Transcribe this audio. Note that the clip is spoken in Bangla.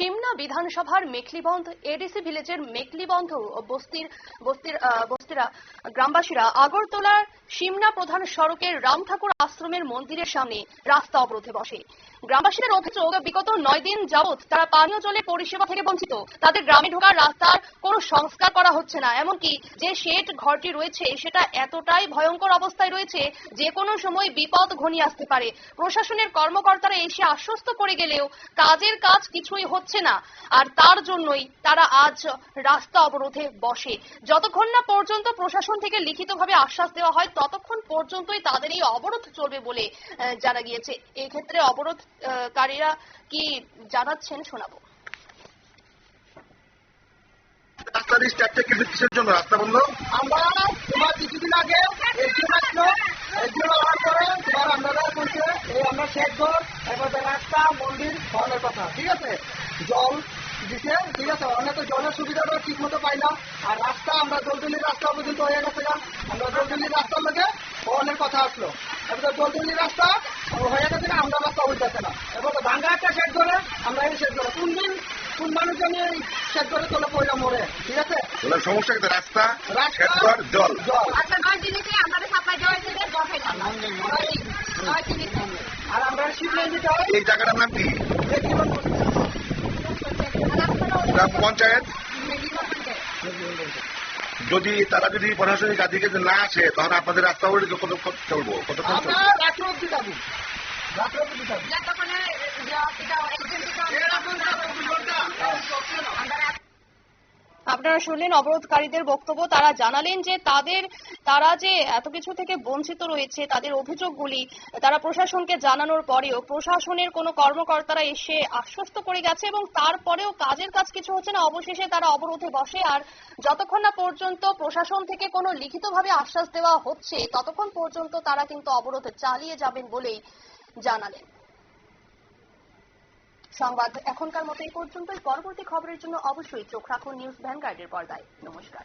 সিমনা বিধানসভার মেখলিবন্ধ এডিসি ভিলেজের মেখলিবন্ধ বস্তির বস্তির বস্তিরা গ্রামবাসীরা আগরতলার সিমনা প্রধান সড়কের রাম ঠাকুর আশ্রমের মন্দিরের সামনে রাস্তা অবরোধে বসে। গ্রামবাসীদের অভিযোগ, বিগত নয় দিন যাবৎ তারা পানীয় জলের পরিষেবা থেকে বঞ্চিত। তাদের গ্রামে ঢোকার রাস্তার কোনো সংস্কার করা হচ্ছে না। এমনকি যে শেড ঘরটি রয়েছে, সেটা এতটাই ভয়ঙ্কর অবস্থায় রয়েছে যে কোনো সময় বিপদ ঘনিয়ে আসতে পারে। প্রশাসনের কর্মকর্তারা এসে আশ্বস্ত করে গেলেও কাজের কাজ কিছুই হচ্ছে না। আর তার জন্যই তারা আজ রাস্তা অবরোধে বসে। যতক্ষণ না পর্যন্ত প্রশাসন থেকে লিখিতভাবে আশ্বাস দেওয়া হয় ততক্ষণ পর্যন্তই তাদের এই অবরোধ চলবে বলে জানা গিয়েছে। এই ক্ষেত্রে অবরোধকারীরা কি জানাচ্ছেন শোনাবো। রাস্তার এই স্ট্যাকটা কিসের জন্য? রাস্তা বন্ধ? আমরা তোমার কিছুদিন আগে একজন আসলো একজন আসার পরে তোমার আপনারা বলছে এই আমরা শেখ ঘর এবার রাস্তা মন্দির হওয়ার কথা ঠিক আছে? জল দিছে ঠিক আছে? আমরা তো জলের সুবিধাটা ঠিক মতো পাই না। আর রাস্তা আমরা জলদলির রাস্তা পর্যন্ত হয়ে গেছে না আমরা জলদলির রাস্তার লোকে হওয়ার কথা আসলো। এবার জলদলির রাস্তা হয়ে গেছে না আমরা রাস্তা হইতেছে না। এবার তো ভাঙ্গা একটা শেখ ধরে আমরা এই শেখ ধরে। কোন দিন কোন মানুষজন এই শেখ ধরে চলে পয়লা মরে ঠিক আছে? সমস্যা কিন্তু রাস্তা রাস্তা জল। জল। আচ্ছা নয় জিনিসে আমাদের সাপ্লাই দেওয়া হয়েছে যে দশ হাজার নয় জিনিস আর আমরা হয়। এই জায়গাটার নাম কি? গ্রাম পঞ্চায়েত যদি তারা যদি প্রশাসনিক আধিকারিক না আসে তাহলে আপনাদের রাস্তা উঠে কতক্ষণ চলবো? কতক্ষণ চলবো? রাত্র আপনারা শুনলেন অবরোধকারীদের বক্তব্য। তারা জানালেন যে তাদের, তারা যে এত কিছু থেকে বঞ্চিত রয়েছে, তাদের অভিযোগগুলি তারা প্রশাসনকে জানানোর পরেও প্রশাসনের কোনো কর্মকর্তারা এসে আশ্বস্ত করে গেছে এবং তারপরেও কাজের কাজ কিছু হচ্ছে না। অবশেষে তারা অবরোধে বসে আর যতক্ষণ না পর্যন্ত প্রশাসন থেকে কোনো লিখিতভাবে আশ্বাস দেওয়া হচ্ছে, ততক্ষণ পর্যন্ত তারা কিন্তু অবরোধ চালিয়ে যাবেন বলেই জানালেন। সংবাদ এখনকার মতো এই পর্যন্তই। পরবর্তী খবরের জন্য অবশ্যই চোখ রাখুন নিউজ ভ্যানগার্ডের পর্দায়। নমস্কার।